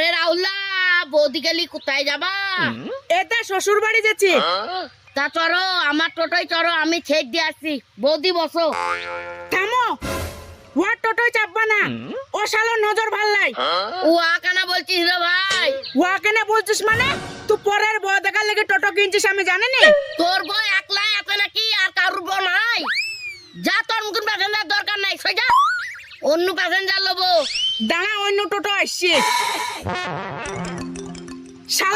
আরে রাহুল্লা বৌদি গেলি কোথায় যাবা? এটা শ্বশুর বাড়ি যাচ্ছি তা চলো আমার টোটোয় চলো আমি ছেড় দিয়ে আসছি। বৌদি বসো। থামো। ওয়ার টোটোয় চাপবা না। ও শালো নজর ভালো নাই ও আকানা বলছিস রে ভাই? ওয়া কেনে বলছিস মানে? তুই পরের বউ দেখার লেগে টোটো কিনছিস আমি জানি নি তোর বই একলাই আছে নাকি আর কারুর বউ নাই? যা তোর মতন প্যাসেঞ্জার দরকার নাই যা। অন্য প্যাসেঞ্জার লবো। দাঁড়া অন্য টোটো আসছে।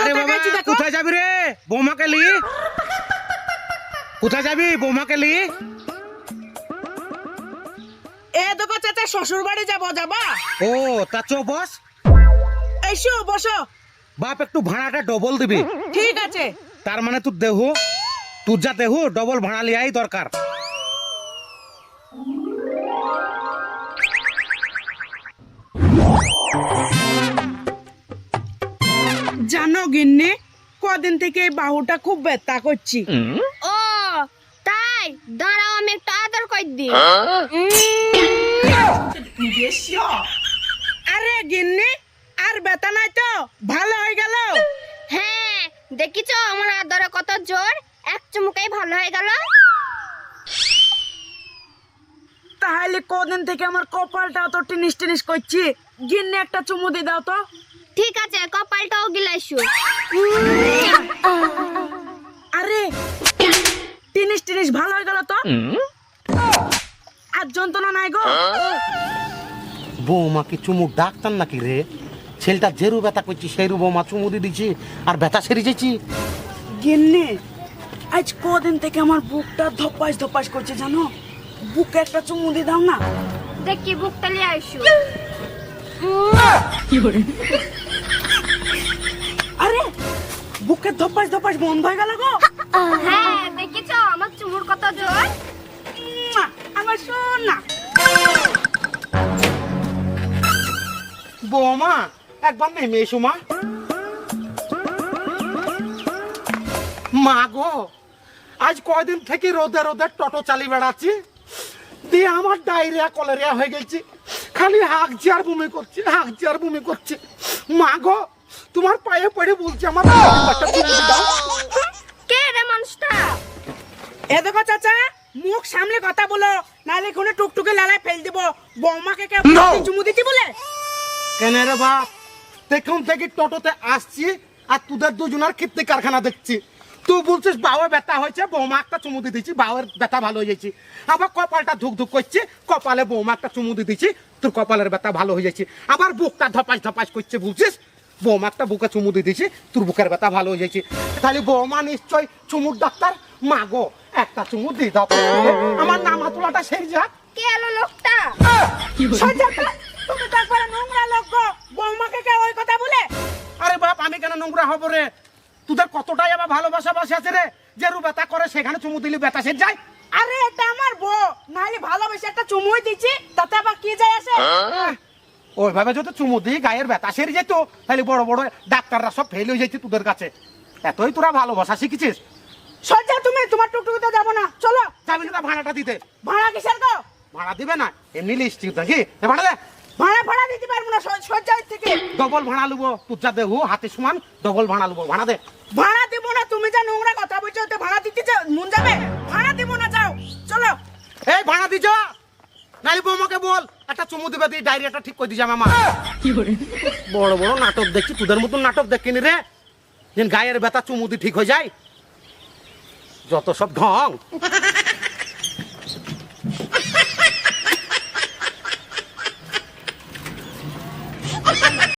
আরে বাবা কোথায় যাবি রে? বৌমাকে লি কোথায় যাবি বৌমাকে লি এ দেখো চাচা শ্বশুর বাড়ি যাব যাবা? ও তা চো বস। এসো বসো। বাপ একটু ভাড়াটা ডবল দিবি। ঠিক আছে। তার মানে তোর দেহু তোর যা দেহু ডবল ভাড়া লিয়াই দরকার। গিন্নি কদিন থেকে এই বাহুটা খুব ব্যথা করছি। ও তাই? দাঁড়াও আমি একটু আদর কই দিই। আরে গিন্নি আর ব্যথা নাই তো? ভালো হয়ে গেল? হ্যাঁ দেখিছো আমার আদরে কত জোর? এক চুমুকেই ভালো হয়ে গেল। তাহলে কদিন থেকে আমার কপালটা তো টিনিস টিনিস করছি? গিন্নি একটা চুমু দিয়ে দাও তো। ঠিক আছে কপালটাও গিলাইছু। আরে টিনিস টিনিস ভালো হয়ে গেল তো? আর যন্ত্রণা নাই গো। বৌমা কি চুমু ডাক্তার নাকি রে? ছেলেটা যেরু ব্যথা করছি সেরু বৌমা চুমু দিয়ে দিচ্ছি আর ব্যথা সেরে যাচ্ছি গিন্নি আজ কদিন থেকে আমার বুকটা ধপাস ধপাস করছে জানো? বুকে একটা চুমু দিয়ে দাও না। দেখি বুকটা নিয়ে আইসু আরে বুকে ধপাস ধপাস বন্ধ হয়ে গেল গো। হ্যাঁ দেখিছো? আমার চুমুর কত জোর। আমার শোন না। বৌমা একবার নেমে এসো মা। মা গো আজ কয়দিন থেকে রোদে রোদে টোটো চালিয়ে বেড়াচ্ছি। দিয়ে আমার ডায়রিয়া কলেরিয়া হয়ে গেছে খালি হাঁক আর বমি করছে হাঁক আর বমি করছে। মা গো তোমার পায়ে পড়ে বলছে আমার কে রে মানুষটা? এ দেখো চাচা মুখ সামলে কথা বলো নাহলে এখানে টুকটুকে লালায় ফেল দিব। বৌমাকে কে চুমু দিচ্ছি বলে? কেন রে বাপ? দেখুন থেকে টোটোতে আসছি আর তোদের দুজনের কীর্তি কারখানা দেখছি। তুই বলছিস বাবার ব্যথা হয়েছে বৌমা একটা চুমু দিয়ে দিচ্ছি বাবার ব্যথা ভালো হয়ে যাচ্ছে। আবার কপালটা ধুক ধুক করছে কপালে বৌমা একটা চুমু দিয়ে দিচ্ছি তোর কপালের ব্যথা ভালো হয়ে যাচ্ছে। আবার বুকটা ধপাস ধপাস করছে বলছিস বৌমা একটা বুকে চুমু দিয়ে দিচ্ছি তোর বুকের ব্যথা ভালো হয়ে যাচ্ছে। তাহলে বৌমা নিশ্চয় চুমুর ডাক্তার? মাগো একটা চুমু দিয়ে দাও। আমার নাম হাতুলাটা সেই যাক কে এলো লোকটা? তুমি তো একবারে নোংরা লোক বৌমাকে কে ওই কথা বলে? আরে বাপ আমি কেন নোংরা হব রে? তোদের কতটাই আবার ভালোবাসা বাসা আছে রে? যে রু ব্যথা করে সেখানে চুমু দিলি ব্যথা সে যায়। আরে এটা আমার বউ। নাহলে ভালোবেসে একটা চুমুই দিচ্ছি তাতে আবার কি যায় আসে? ওইভাবে যদি চুমু দিই গায়ের ব্যথা সেরে যেত তাহলে বড় বড় ডাক্তাররা সব ফেল হয়ে যেত তোদের কাছে। এতই তোরা ভালোবাসা শিখেছিস? সজ্জা তুমি তোমার টুকটুকিতে যাব না। চলো। যাবি না ভাড়াটা দিতে। ভাড়া কিসের গো? ভাড়া দিবে না এমনি লিস্ট দেখি এ ভাড়া দে ভাড়া ভাড়া দিতে পারব না স- সজ্জার থেকে ডবল ভাড়া লুবো তোর যা দেহু হাতে সমান ডবল ভাড়া লুবো ভাড়া দে। ভাড়া দিব না তুমি যা নোংরা কথা বলছো ওতে ভাড়া দিতে মন যাবে? ভাড়া দিব না যাও চলো। এই ভাড়া দিছ? নাই বৌমাকে বল একটা চুমু দিবে দিয়ে ডায়রিয়াটা ঠিক করে দিছে মামা বড় বড় নাটক দেখছি তোদের মতন নাটক দেখিনি রে। যেন গায়ের ব্যথা চুমু দিয়ে ঠিক হয়ে যায়। যত সব ঢং।